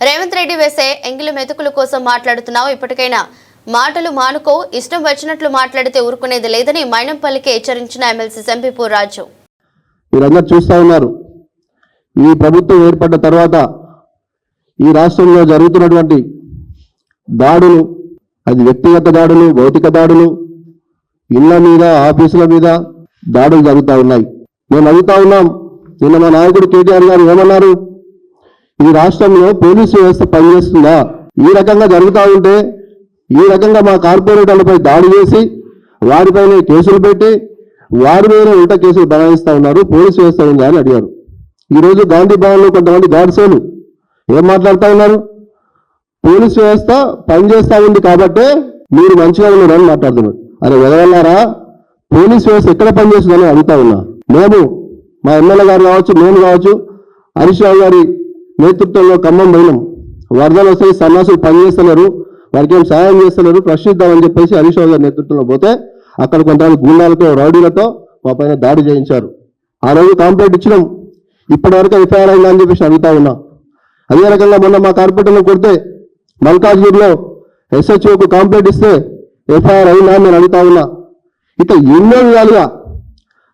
రేవంత్ రెడ్డి వేసే ఎంగిలి మెతుకుల కోసం మాట్లాడుతున్నావు. ఇప్పటికైనా మాటలు మానుకో ఇష్టం వచ్చినట్లు మాట్లాడితే ఊరుకునేది లేదని మైనంపల్లికి హెచ్చరించిన ఎమ్మెల్సీ సంపీపూర్ రాజు. మీరందరూ చూస్తూ ఉన్నారు. ఈ ప్రభుత్వం ఏర్పడ్డ తర్వాత ఈ రాష్ట్రంలో జరుగుతున్నటువంటి దాడులు అది వ్యక్తిగత దాడులు భౌతిక దాడులు ఇళ్ళ మీద ఆఫీసుల మీద దాడులు జరుగుతూ ఉన్నాయి. మేము అడుగుతా ఉన్నాం. నిన్న మా నాయకుడు కేటీఆర్ గారు ఏమన్నారు? ఈ రాష్ట్రంలో పోలీసు వ్యవస్థ పనిచేస్తుందా? ఈ రకంగా జరుగుతూ ఉంటే ఈ రకంగా మా కార్పొరేటర్లపై దాడి చేసి వారిపైన కేసులు పెట్టి వారి మీద ఉంట కేసులు బనాయిస్తా ఉన్నారు పోలీసు వ్యవస్థ ఉందా అని అడిగారు. ఈరోజు గాంధీ భవన్లో కొంతమంది గాడ్సేలు ఏం మాట్లాడుతూ ఉన్నారు? పోలీసు వ్యవస్థ పనిచేస్తూ ఉంది కాబట్టే మీరు మంచిగా ఉన్నారని మాట్లాడుతున్నారు. అరే వెదవల్లారా? పోలీస్ వ్యవస్థ ఎక్కడ పనిచేస్తుందని అడుగుతా ఉన్నా. మేము మా ఎమ్మెల్యే గారు కావచ్చు మేము కావచ్చు హరీష్ రావు గారి నేతృత్వంలో ఖమ్మం పోయినాం. వరదలు వస్తాయి సన్నాసులు పనిచేస్తున్నారు వారికి ఏం సహాయం చేస్తున్నారు ప్రశ్నిద్దామని చెప్పేసి హరీష్ రావు గారి నేతృత్వంలో పోతే అక్కడ కొంతమంది గుండాలతో రౌడీలతో మా పైన దాడి చేయించారు. ఆ రోజు కాంప్లైంట్ ఇచ్చినాం. ఇప్పటివరకు ఎఫ్ఐఆర్ అని చెప్పేసి అడుగుతా ఉన్నా. అదే రకంగా మొన్న మా కార్పొరేటర్లో కొడితే మల్కాజ్గిరిలో ఎస్హెచ్ఓకు కాంప్లైంట్ ఇస్తే ఎఫ్ఐఆర్ అయిందా అని నేను అడుగుతా ఉన్నా. ఇక ఎన్నో విధాలుగా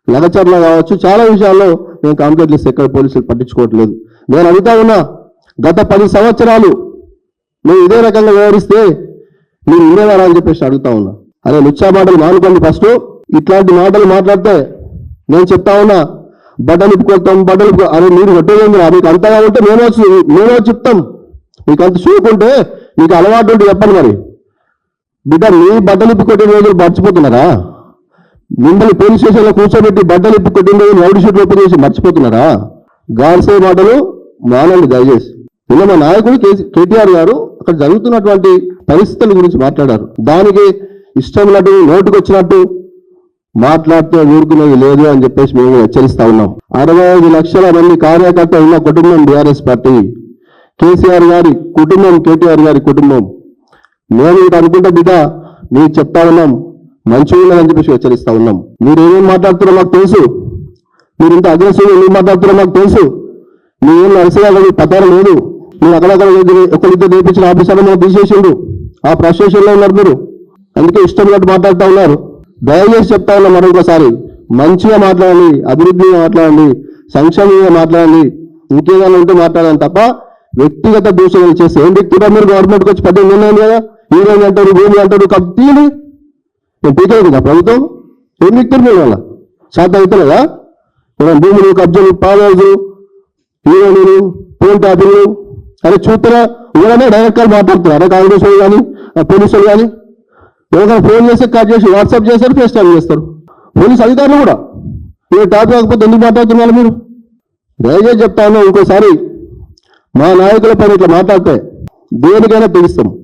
లగచర్ల కావచ్చు చాలా విషయాల్లో నేను కంప్లైంట్ చేస్తే ఎక్కడ పోలీసులు పట్టించుకోవట్లేదు. నేను అడుగుతా ఉన్నా గత పది సంవత్సరాలు నువ్వు ఇదే రకంగా వ్యవహరిస్తే నేను ఉండేవారా అని చెప్పేసి అడుగుతా ఉన్నా. అదే లుచ్చా మాటలు మానుకోండి ఫస్ట్. ఇట్లాంటి మాటలు మాట్లాడితే నేను చెప్తా ఉన్నా బట్టలు ఇప్పుకొస్తాం బట్టలు అరే మీరు కొట్టేదేంద్రా మీకు అంతగా ఉంటే మేమే వచ్చి మేమే వచ్చి చెప్తాం. మీకు అంత చూకుంటే మీకు అలవాటు ఉంటే చెప్పండి మరి. బిడ్డ మీ బట్టలు ఇప్పుకొట్టే రోజులు మర్చిపోతున్నారా? మిమ్మల్ని పోలీస్ స్టేషన్లో కూర్చోబెట్టి బట్టలు ఇప్పు కొట్టిన రోజులు రౌడీ షీట్లు ఓపెన్ చేసి మర్చిపోతున్నారా? గాడ్సే మాటలు మానండి దయచేసి. నిన్న మా నాయకుడు కేసీ- కేటీఆర్ గారు అక్కడ జరుగుతున్నటువంటి పరిస్థితుల గురించి మాట్లాడారు. దానికి ఇష్టం లాంటివి నోటుకు వచ్చినట్టు మాట్లాడితే ఊరుకునేది లేదు అని చెప్పేసి మేము హెచ్చరిస్తా ఉన్నాం. అరవై ఐదు లక్షల మంది కార్యకర్త ఉన్న కుటుంబం బీఆర్ఎస్ పార్టీ. కేసీఆర్ గారి కుటుంబం కేటీఆర్ గారి కుటుంబం. మేము ఇటు అనుకుంటే బిడ్డ మీకు చెప్తా ఉన్నాం. మంచిగా ఉన్నదని చెప్పేసి హెచ్చరిస్తా ఉన్నాం. మీరు ఏమేమి మాట్లాడుతున్నారో మాకు తెలుసు. మీరు ఇంత అగ్రెసివ్ ఎందుకు మాట్లాడుతున్నారో మాకు తెలుసు. మీరేం నడిసేదా పతారం లేదు. మీరు అక్కడక్కడ ఒకరిద్దరు నేర్పించిన ఆఫీసర్లు మనం తీసేసిండు ఆ frustration ఉన్నారు మీరు. అందుకే ఇష్టం ఉన్నట్టు మాట్లాడుతూ ఉన్నారు. దయచేసి చెప్తా ఉన్నా మరొకసారి. మంచిగా మాట్లాడండి అభివృద్ధిగా మాట్లాడండి సంక్షేమంగా మాట్లాడండి ఇంకేదైనా ఉంటే మాట్లాడాలి తప్ప వ్యక్తిగత దూషణలు చేస్తే ఏం వ్యక్తిగా మీరు? గవర్నమెంట్కి వచ్చి పద్దెనిమిది ఉన్నాయి కదా? హీరోయిన్ అంటారు భూమి అంటారు కబ్తీలు నేను పీకే కదా ప్రభుత్వం ఏం వ్యక్తులు మీరు వాళ్ళ శాతం అవుతలేదా? మనం భూములు కబ్జలు పాలవులు హీరోలు ఫోన్ ట్యాపింగ్లు అరే చూస్తారా? ఇవన్నీ డైరెక్ట్ కాల్ మాట్లాడుతున్నారు. కాంగ్రెస్ వాళ్ళు కానీ పోలీసులు కానీ. ఎవరికైనా ఫోన్ చేస్తే కట్ చేసి వాట్సాప్ చేస్తారు ఫేస్ టైం చేస్తారు. పోలీస్ అధికారులు కూడా. మీరు టాప్ కాకపోతే ఎందుకు మాట్లాడుతున్నారు మీరు? దయచేసి చెప్తాను ఇంకోసారి మా నాయకుల పైన ఇట్లా మాట్లాడితే దేనికైనా తెగిస్తాం.